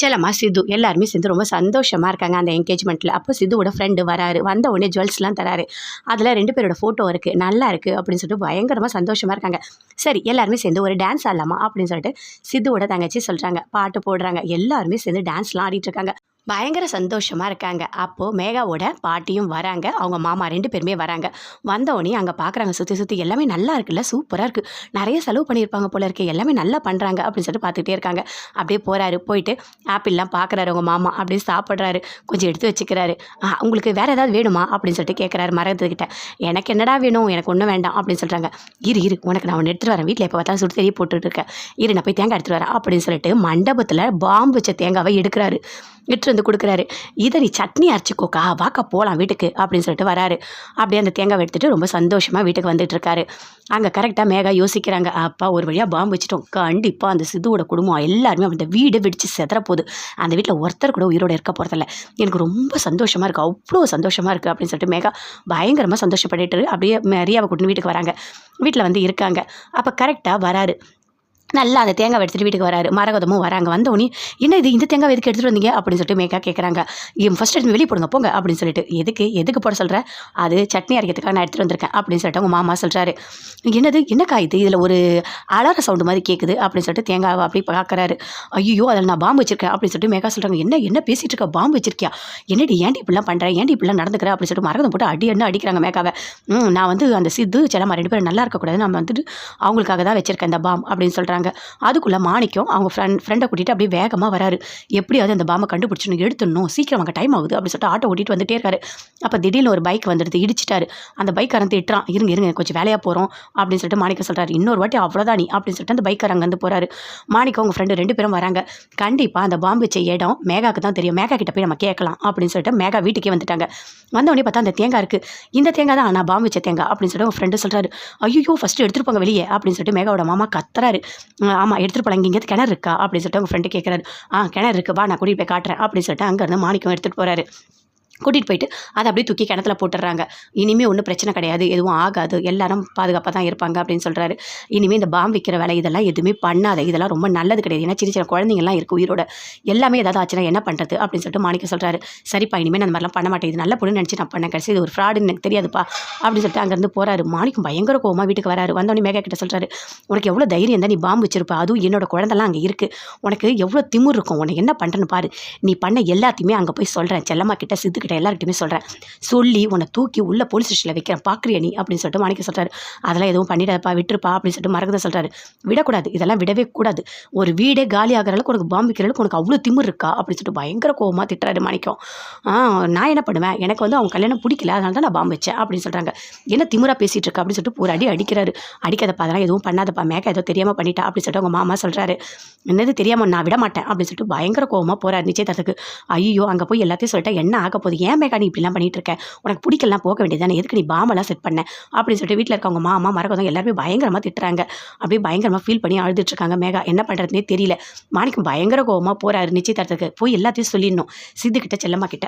செல்லம்மா சிது எல்லாருமே சேர்ந்து ரொம்ப சந்தோஷமாக இருக்காங்க அந்த என்கேஜ்மெண்ட்டில் அப்போ சிதுவோட ஃப்ரெண்டு வராரு. வந்த உடனே ஜுவல்ஸ்லாம் தராரு. அதில் ரெண்டு பேரோட ஃபோட்டோ இருக்குது நல்லா இருக்குது அப்படின்னு சொல்லிட்டு பயங்கரமாக சந்தோஷமாக இருக்காங்க. சரி எல்லாருமே சேர்ந்து ஒரு டான்ஸ் ஆடலாமா அப்படின்னு சொல்லிட்டு சித்துவோட தங்கச்சி சொல்கிறாங்க பாட்டு போடுறாங்க. எல்லாருமே சேர்ந்து டான்ஸ்லாம் ஆடிட்டு இருக்காங்க. பயங்கர சந்தோஷமாக இருக்காங்க. அப்போது மேகாவோட பாட்டியும் வராங்க. அவங்க மாமா ரெண்டு பேருமே வராங்க. வந்தவொடனே அங்கே பார்க்குறாங்க சுற்றி சுற்றி எல்லாமே நல்லா இருக்குல்ல? சூப்பராக இருக்குது நிறைய செலவு பண்ணியிருப்பாங்க போல இருக்கு. எல்லாமே நல்லா பண்ணுறாங்க அப்படின்னு சொல்லிட்டு பார்த்துக்கிட்டே இருக்காங்க. அப்படியே போகிறாரு போயிட்டு ஆப்பிள்லாம் பார்க்குறாரு உங்கள் மாமா. அப்படியே சாப்பிட்றாரு. கொஞ்சம் எடுத்து வச்சுக்கிறாரு. உங்களுக்கு வேறு ஏதாவது வேணுமா? அப்படின்னு சொல்லிட்டு கேட்குறாரு மரத்துக்கிட்ட எனக்கு என்னடா வேணும்? எனக்கு ஒன்றும் வேண்டாம். அப்படின்னு சொல்கிறாங்க இரு இரு. உனக்கு நான் ஒன்று எடுத்துகிட்டு வரேன். வீட்டில் எப்போ பார்த்தாலும் சுடு தெரிய போட்டுட்டு இருக்கேன் இரு நான் போய் தேங்காய் எடுத்துகிட்டு வரேன். அப்படின்னு சொல்லிட்டு மண்டபத்தில் பாம்பு வச்ச தேங்காவை எடுக்கிறாரு. எடுத்துட்டு வந்து கொடுக்குறாரு. இதை நீ சட்னி அரைச்சிக்கோக்கா வாக்கா போகலாம் வீட்டுக்கு அப்படின்னு சொல்லிட்டு வராரு. அப்படியே அந்த தேங்காவை எடுத்துட்டு ரொம்ப சந்தோஷமாக வீட்டுக்கு வந்துட்டு இருக்காரு. அங்கே கரெக்டாக மேகா யோசிக்கிறாங்க. அப்பா ஒரு வழியாக பாம்பு வச்சுட்டோம். கண்டிப்பாக அந்த சிதுவோட குடும்பம் எல்லாருமே அந்த வீடு வெடிச்சு செதற போகுது. அந்த வீட்டில் ஒருத்தர் கூட உயிரோட இருக்க போகிறதில்ல எனக்கு ரொம்ப சந்தோஷமாக இருக்குது அவ்வளோ சந்தோஷமாக இருக்குது அப்படின்னு சொல்லிட்டு மேகா பயங்கரமாக சந்தோஷப்பட்டுட்டு அப்படியே மரியாவை கூட்டின்னு வீட்டுக்கு வராங்க. வீட்டில் வந்து இருக்காங்க. அப்போ கரெக்டாக வராரு. நல்லா அந்த தேங்காய் எடுத்துகிட்டு வீட்டுக்கு வராரு. மரகதமும் வராங்க. வந்தோடனே என்ன இது? இந்த தேங்காய் எதுக்கு எடுத்துகிட்டு வந்தீங்க? அப்படின்னு சொல்லிட்டு மேக்கா கேட்குறாங்க என் ஃபஸ்ட் எடுத்து வெளியே போடுங்க போங்க அப்படின்னு சொல்லிட்டு. எதுக்கு? எதுக்கு போட சொல்கிற அது சட்னி அரைக்கிறதுக்காக நான் எடுத்துகிட்டு வந்திருக்கேன் அப்படின்னு சொல்லிட்டு அவங்க மாமா சொல்கிறாரு என்னது? என்னக்கா இது? இதில் ஒரு அலார சவுண்டு மாதிரி கேட்குது அப்படின்னு சொல்லிட்டு தேங்காவை அப்படி பார்க்குறாரு ஐயோ அதில் நான் பாம்பு வச்சிருக்கேன் அப்படின்னு சொல்லிட்டு மேக்கா சொல்கிறாங்க என்ன? என்ன பேசிகிட்டு இருக்க? பாம்பு வச்சிருக்கியா? என்னடி ஏன்டி இப்படிலாம் பண்ணுறேன் ஏன்டி இப்படிலாம் நடந்துக்கிறேன் அப்படின்னு சொல்லிட்டு மரகதம் போட்டு அடி என்ன அடிக்கிறாங்க மேக்காவை. நான் வந்து அந்த சித்து செல்லம்மா ரெண்டு பேரும் நல்லா இருக்கக்கூடாது நம்ம வந்துட்டு அவங்களுக்காக தான் வச்சிருக்கேன் இந்த பாம் அப்படின்னு சொல்கிறாங்க அதுக்குள்ளே மாணிக்கம் அவங்க ஃப்ரெண்ட் ஃப்ரெண்டை கூட்டிகிட்டு அப்படியே வேகமாக வராரு. எப்படியாவது அந்த பாம்பை கண்டுபிடிச்சணும் எடுத்துடணும். சீக்கிரம் அங்கே டைம் ஆகுது அப்படின்னு சொல்லிட்டு ஆட்டோ ஓட்டிட்டு வந்துட்டே இருக்காரு. அப்போ திடீர்னு ஒரு பைக் வந்துடுது இடிச்சிட்டாரு. அந்த பைக்காரன் திட்டுறான் இருங்க இருங்க கொஞ்சம் வேலையாக போகிறோம் அப்படின்னு சொல்லிட்டு மாணிக்கம் சொல்கிறாரு இன்னொரு வாட்டி அவ்வளோதான் நீ அப்படின்னு சொல்லிட்டு அந்த பைக்காரன் அங்கேருந்து போகிறாரு மாணிக்கம் அவங்க ஃப்ரெண்டு ரெண்டு பேரும் வராங்க. கண்டிப்பாக அந்த பாம்பு வச்ச இடம் மேகாக்கு தான் தெரியும். மேகா கிட்ட போய் நம்ம கேட்கலாம் அப்படின்னு சொல்லிட்டு மேகா வீட்டுக்கே வந்துட்டாங்க. வந்தவொடனே பார்த்தா அந்த தேங்காய் இருக்குது இந்த தேங்காய் தான் ஆனால் பாம்பு வச்ச தேங்காய் அப்படின்னு சொல்லிட்டு உங்கள் ஃப்ரெண்டு சொல்கிறாரு ஐயோ ஃபஸ்ட்டு எடுத்துருப்பாங்க போங்க வெளியே அப்படின்னு சொல்லிட்டு மேகாவோட மாமா கத்துறாரு. ஆமாம் எடுத்துகிட்டு போகலாம் இங்கே கிணறு இருக்கா? அப்படின்னு சொல்லிட்டு உங்கள் ஃப்ரெண்டு கேட்குறாரு ஆ கிணறு இருக்கு. வா நான் கூட்டிகிட்டு போய் காட்டுறேன். அப்படின்னு சொல்லிட்டு அங்கேருந்து மாணிக்கம் எடுத்துகிட்டு போகிறாரு கூட்டிகிட்டு போயிட்டு அதை அப்படியே தூக்கி கிணத்துல போட்டுடுறாங்க. இனிமேல் ஒன்றும் பிரச்சனை கிடையாது. எதுவும் ஆகாது. எல்லாரும் பாதுகாப்பாக தான் இருப்பாங்க அப்படின்னு சொல்கிறாரு இனிமேல் இந்த பாம்பு விற்கிற வேலை இதெல்லாம் எதுவுமே பண்ணாத. இதெல்லாம் ரொம்ப நல்லது கிடையாது. ஏன்னா சின்ன சின்ன குழந்தைங்கலாம் இருக்குது உயிரோட. எல்லாமே ஏதாவது ஆச்சுன்னா என்ன பண்ணுறது அப்படின்னு சொல்லிட்டு மாணிக்க சொல்கிறாரு சரிப்பா இனிமேல் அந்த மாதிரிலாம் பண்ண மாட்டேன். இது நல்ல பொண்ணு நினச்சி நான் பண்ண கடைசி இது ஒரு ஃப்ராடுன்னு எனக்கு தெரியாதுப்பா அப்படின்னு சொல்லிட்டு அங்கேருந்து போகிறாரு மாணிக்கம் பயங்கர கோமா வீட்டுக்கு வராரு. வந்தோடனே மேகா கிட்ட சொல்கிறாரு உனக்கு எவ்வளோ தைரியம் தான் நீ பாம்பு வச்சிருப்ப. அதுவும் என்னோட குழந்தெல்லாம் அங்கே இருக்குது உனக்கு எவ்வளோ திமிர் இருக்கும். உனக்கு என்ன பண்ணுறேன்னு பாரு. நீ பண்ண எல்லாத்தையுமே அங்கே போய் சொல்கிறேன் செல்லம்மா கிட்ட சித்துக்கிட்ட எல்லாருக்கிட்டையுமே சொல்கிறேன் சொல்லி உன்னை தூக்கி உள்ள போலீஸ் ஸ்டேஷனில் வைக்கிறேன். பார்க்குறிய நீ? அப்படின்னு சொல்லிட்டு மாணிக்க சொல்கிறாரு அதெல்லாம் எதுவும் பண்ணிடாதப்பா விட்டுருப்பா அப்படின்னு சொல்லிட்டு மறக்கத சொல்கிறாரு விடக்கூடாது. இதெல்லாம் விடவே கூடாது. ஒரு வீடே காலி ஆகிற அளவுக்கு உனக்கு பாம்பு வைக்கிற அளவுக்கு உனக்கு அவ்வளோ திமிர் இருக்கா? அப்படின்னு சொல்லிட்டு பயங்கர கோவமாக திட்டுறாரு மாணிக்கம். நான் என்ன பண்ணுவேன்? எனக்கு வந்து அவங்க கல்யாணம் பிடிக்கல. அதனால தான் நான் பாம்பு வச்சேன் அப்படின்னு சொல்கிறாங்க என்ன திமிரா பேசிகிட்டு இருக்கா? அப்படின்னு சொல்லிட்டு ஒரு அடி அடிக்கிறாரு. அடிக்காதப்பா அதெல்லாம் எதுவும் பண்ணாதப்பா. மேக்க ஏதோ தெரியாமல் பண்ணிட்டா அப்படின்னு சொல்லிட்டு அவங்க மாமா சொல்கிறாரு என்னது தெரியாமல் நான் விட மாட்டேன் அப்படின்னு சொல்லிட்டு பயங்கர கோவமாக போகிறார் நிச்சயதார்த்தத்துக்கு ஐயோ அங்கே போய் எல்லாத்தையும் சொல்லிட்டா என்ன ஆக போகுது? ஏன் மேகா நீ இப்படிலாம் பண்ணிட்டு இருக்க உனக்கு பிடிக்கலாம் போக வேண்டியதானே எதுக்கு நீ பாமெல்லாம் செட் பண்ண? அப்படின்னு சொல்லிட்டு வீட்டில் இருக்கவங்க மாமா மரகதம் எல்லாருமே பயங்கரமாக திட்டுறாங்க. அப்படியே பயங்கரமாக ஃபீல் பண்ணி அழுதுட்டு இருக்காங்க மேகா. என்ன பண்ணுறதுனே தெரியல. மாணிக்கம் பயங்கர கோபமாக போகிறாரு நிச்சயதார்த்தத்துக்கு. போய் எல்லாத்தையும் சொல்லிடணும். சித்துக்கிட்ட செல்லம்மா கிட்ட